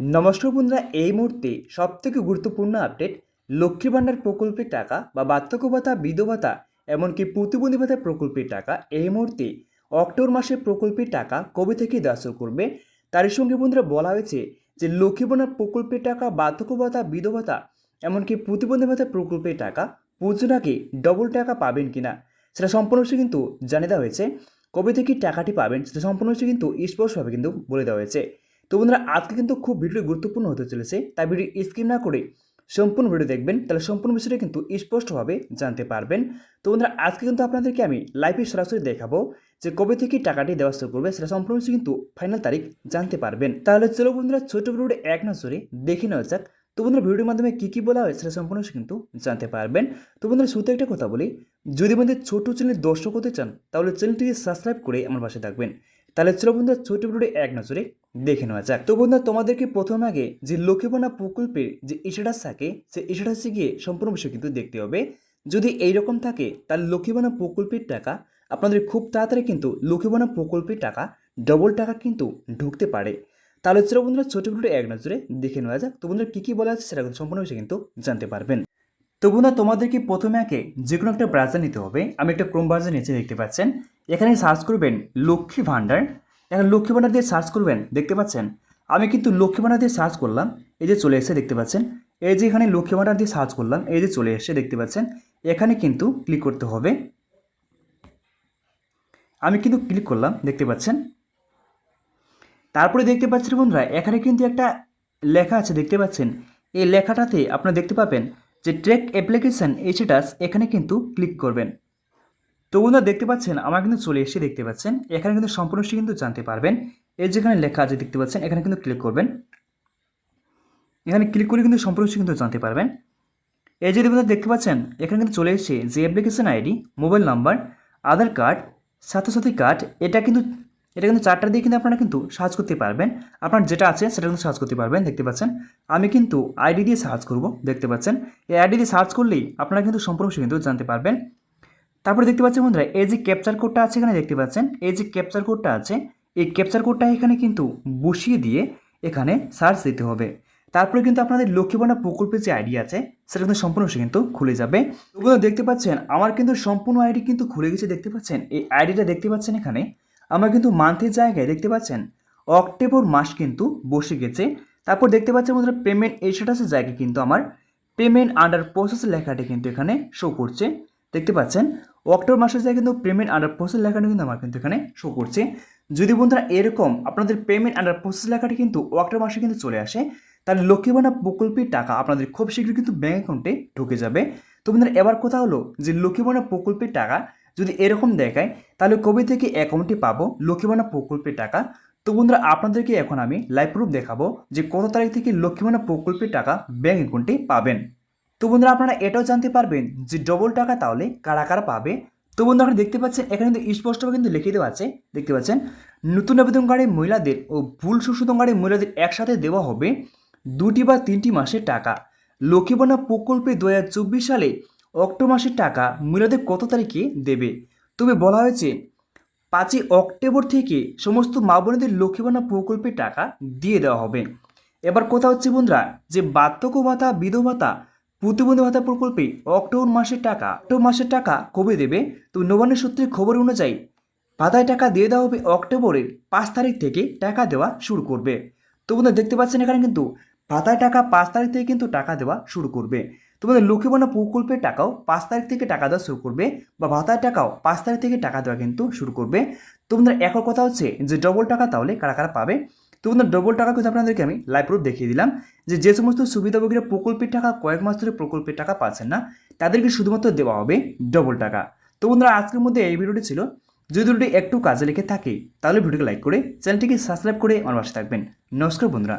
নমস্কার বন্ধুরা, এই মুহূর্তে সবথেকে গুরুত্বপূর্ণ আপডেট, লক্ষ্মী ভাণ্ডার প্রকল্পের টাকা বা বার্ধক্য ভাতা, বিধবা এমনকি প্রতিবন্ধী ভাতা প্রকল্পের টাকা, এই মুহূর্তে অক্টোবর মাসে প্রকল্পের টাকা কবে থেকে শুরু করবে? তার সঙ্গে বন্ধুরা, বলা হয়েছে যে লক্ষ্মী ভাণ্ডার প্রকল্পের টাকা, বার্ধক্য ভাতা, বিধবা এমনকি প্রতিবন্ধী ভাতা প্রকল্পের টাকা আগে ডবল টাকা পাবেন কিনা, সেটা সম্পূর্ণ কিন্তু জানিয়ে দেওয়া হয়েছে। কবে থেকে টাকাটি পাবেন, সেটা সম্পূর্ণ কিন্তু স্পষ্টভাবে কিন্তু বলে দেওয়া হয়েছে। তো বন্ধুরা, আজকে কিন্তু খুব ভিডিও গুরুত্বপূর্ণ হতে চলেছে, তাই ভিডিও স্কিপ না করে সম্পূর্ণ ভিডিও দেখবেন, তাহলে সম্পূর্ণ বিষয়টা কিন্তু স্পষ্টভাবে জানতে পারবেন। তো বন্ধুরা, আজকে কিন্তু আপনাদেরকে আমি লাইভে সরাসরি দেখাবো যে কবে থেকে টাকাটি দেওয়া শুরু করবে, সেটা সম্পূর্ণ বিষয় কিন্তু ফাইনাল তারিখ জানতে পারবেন। তাহলে চলো বন্ধুরা ছোট ভিডিওটা এক নজরে দেখে নেওয়া যাক। তো বন্ধুরা ভিডিওর মাধ্যমে কী কী বলা হয়, সেটা সম্পূর্ণ কিন্তু জানতে পারবেন। তো বন্ধুরা শুধু একটা কথা বলি, যদি আমাদের ছোট চ্যানেল দর্শক হতে চান, তাহলে চ্যানেলটিকে সাবস্ক্রাইব করে আমার পাশে থাকবেন। তাহলে চলো বন্ধুরা, ছোট ভিডিওটি এক নজরে দেখে নেওয়া যাক। তো বন্ধুরা, তোমাদেরকে প্রথম আগে যে লক্ষ্মীবনা প্রকল্পের যে ইস্যুটাস থাকে সে ইস্যুটাসে গিয়ে সম্পূর্ণ বিষয় কিন্তু দেখতে হবে। যদি এইরকম থাকে, তাহলে লক্ষ্মীবনা প্রকল্পের টাকা, আপনাদের খুব তাড়াতাড়ি কিন্তু লক্ষ্মীবনা প্রকল্পের টাকা ডবল টাকা কিন্তু ঢুকতে পারে। তাহলে চলো বন্ধুরা, ছোট ভিডিওটি এক নজরে দেখে নেওয়া যাক। তো বন্ধুরা, কী কী বলা আছে সেটা সম্পূর্ণ বিষয় কিন্তু জানতে পারবেন। তো বন্ধুরা, তোমাদেরকে প্রথমে আগে যে কোনো একটা ব্রাউজার নিতে হবে। আমি একটা ক্রোম ব্রাউজার নিচে দেখতে পাচ্ছেন। এখানে সার্চ করবেন লক্ষ্মী ভাণ্ডার এখন লক্ষ্মী ভাণ্ডার দিয়ে সার্চ করবেন, দেখতে পাচ্ছেন? আমি কিন্তু লক্ষ্মী ভাণ্ডার দিয়ে সার্চ করলাম, এই যে চলে এসে দেখতে পাচ্ছেন? এই যে এখানে লক্ষ্মী ভাণ্ডার দিয়ে সার্চ করলাম, এই যে চলে এসে দেখতে পাচ্ছেন? এখানে কিন্তু ক্লিক করতে হবে। আমি কিন্তু ক্লিক করলাম, দেখতে পাচ্ছেন? তারপরে দেখতে পাচ্ছেন বন্ধুরা, এখানে কিন্তু একটা লেখা আছে, দেখতে পাচ্ছেন? এই লেখাটাতে আপনারা দেখতে পাবেন যে ট্রেক অ্যাপ্লিকেশান এই স্ট্যাটাস এখানে কিন্তু ক্লিক করবেন। তো বন্ধুরা দেখতে পাচ্ছেন, আমার কিন্তু চলে এসে দেখতে পাচ্ছেন। এখানে কিন্তু সম্পূর্ণ সে কিন্তু জানতে পারবেন। এই যেখানে লেখা আছে, দেখতে পাচ্ছেন, এখানে কিন্তু ক্লিক করবেন। এখানে ক্লিক করে কিন্তু সম্পূর্ণ কিন্তু জানতে পারবেন। এই যে বন্ধুরা দেখতে পাচ্ছেন, এখানে কিন্তু চলে এসেছে যে application ID mobile number Aadhaar card Swasthyasathi card এটা কিন্তু এটা কিন্তু চারটা দিয়ে কিন্তু আপনারা কিন্তু সার্চ করতে পারবেন। আপনার যেটা আছে, সেটা কিন্তু সার্চ করতে পারবেন, দেখতে পাচ্ছেন। আমি কিন্তু আইডি দিয়ে সার্চ করব, দেখতে পাচ্ছেন। এই আইডি দিয়ে সার্চ করলেই আপনারা কিন্তু সম্পূর্ণ সে কিন্তু জানতে পারবেন। তারপরে দেখতে পাচ্ছেন বন্ধুরা, এই যে ক্যাপচার কোডটা আছে এখানে দেখতে পাচ্ছেন, এই যে ক্যাপচার কোডটা আছে, এই ক্যাপচার কোডটা এখানে কিন্তু বসিয়ে দিয়ে এখানে সার্চ দিতে হবে। তারপরে কিন্তু আপনাদের লক্ষ্মীবানা প্রকল্পের যে আইডি আছে, সেটা কিন্তু সম্পূর্ণ সে কিন্তু খুলে যাবে। দেখতে পাচ্ছেন, আমার কিন্তু সম্পূর্ণ আইডি কিন্তু খুলে গেছে, দেখতে পাচ্ছেন? এই আইডিটা দেখতে পাচ্ছেন এখানে, আমরা কিন্তু মান্থের জায়গায় দেখতে পাচ্ছেন, অক্টোবর মাস কিন্তু বসে গেছে। তারপর দেখতে পাচ্ছেন বন্ধুরা পেমেন্ট এই স্ট্যাটাসের জায়গায় কিন্তু আমার পেমেন্ট আন্ডার প্রসেস লেখাটি কিন্তু এখানে শো করছে। দেখতে পাচ্ছেন অক্টোবর মাসের জায়গায় কিন্তু পেমেন্ট আন্ডার প্রসেস লেখাটি কিন্তু আমার কিন্তু এখানে শো করছে। যদি বন্ধুরা এরকম আপনাদের পেমেন্ট আন্ডার প্রসেস লেখাটি কিন্তু অক্টোবর মাসে কিন্তু চলে আসে, তাহলে লক্ষ্মীবানা প্রকল্পের টাকা আপনাদের খুব শীঘ্রই কিন্তু ব্যাঙ্ক অ্যাকাউন্টে ঢুকে যাবে। তো বন্ধুরা, এবার কথা হলো যে লক্ষ্মীবানা প্রকল্পের টাকা যদি এরকম দেখায়, তাহলে কবে থেকে অ্যাকাউন্টে পাবো লক্ষ্মীবানা প্রকল্পের টাকা? তো বন্ধুরা, আপনাদেরকে এখন আমি লাইভ প্রুফ দেখাবো যে কত তারিখ থেকে লক্ষ্মীবানা প্রকল্পের টাকা ব্যাঙ্ক অ্যাকাউন্টে পাবেন। তো বন্ধুরা আপনারা এটাও জানতে পারবেন যে ডবল টাকা তাহলে কারা কারা পাবে? তো বন্ধু আপনারা দেখতে পাচ্ছেন, এখানে কিন্তু স্পষ্টভাবে কিন্তু লিখে দেওয়া আছে। দেখতে পাচ্ছেন, নতুন আবেদনকারী মহিলাদের ও ভুল সংশোধনকারী মহিলাদের একসাথে দেওয়া হবে দুটি বা তিনটি মাসের টাকা। লক্ষ্মীবনা প্রকল্পে দু হাজার চব্বিশ সালে অক্টোবর মাসের টাকা মহিলাদের কত তারিখে দেবে? তবে বলা হয়েছে, পাঁচই অক্টোবর থেকে সমস্ত মা বোনেদের লক্ষ্মীবনা প্রকল্পের টাকা দিয়ে দেওয়া হবে। এবার কথা হচ্ছে বন্ধুরা যে বার্ধক্য ভাতা, বিধবা ভাতা প্রতিবন্ধী ভাতা প্রকল্পে অক্টোবর মাসের টাকা, অক্টোবর মাসের টাকা কবে দেবে? তো নবান্ন সূত্রের খবর অনুযায়ী ভাতায় টাকা দিয়ে দেওয়া হবে অক্টোবরের পাঁচ তারিখ থেকে টাকা দেওয়া শুরু করবে। তো বন্ধুরা, দেখতে পাচ্ছেন এখানে কিন্তু ভাতায় টাকা পাঁচ তারিখ থেকে কিন্তু টাকা দেওয়া শুরু করবে। তোমাদের লক্ষ্মীবনা প্রকল্পের টাকাও পাঁচ তারিখ থেকে টাকা দেওয়া শুরু করবে বা ভাতার টাকাও পাঁচ তারিখ থেকে টাকা দেওয়া কিন্তু শুরু করবে। তোমাদের এখন কথা হচ্ছে যে ডবল টাকা তাহলে কারা কারা পাবে? তো বন্ধু ডবল টাকা কিন্তু আপনাদেরকে আমি লাইভ প্রুফ দেখিয়ে দিলাম যে যে সমস্ত সুবিধাভোগীরা প্রকল্পের টাকা, কয়েক মাস ধরে প্রকল্পের টাকা পাচ্ছেন না, তাদেরকে শুধুমাত্র দেওয়া হবে ডবল টাকা। তো বন্ধুরা, আজকের মধ্যে এই ভিডিওটি ছিল। যদি ভিডিওটি একটু কাজে লেগে থাকে, তাহলে ভিডিওকে লাইক করে চ্যানেলটিকে সাবস্ক্রাইব করে আমার পাশে থাকবেন। নমস্কার বন্ধুরা।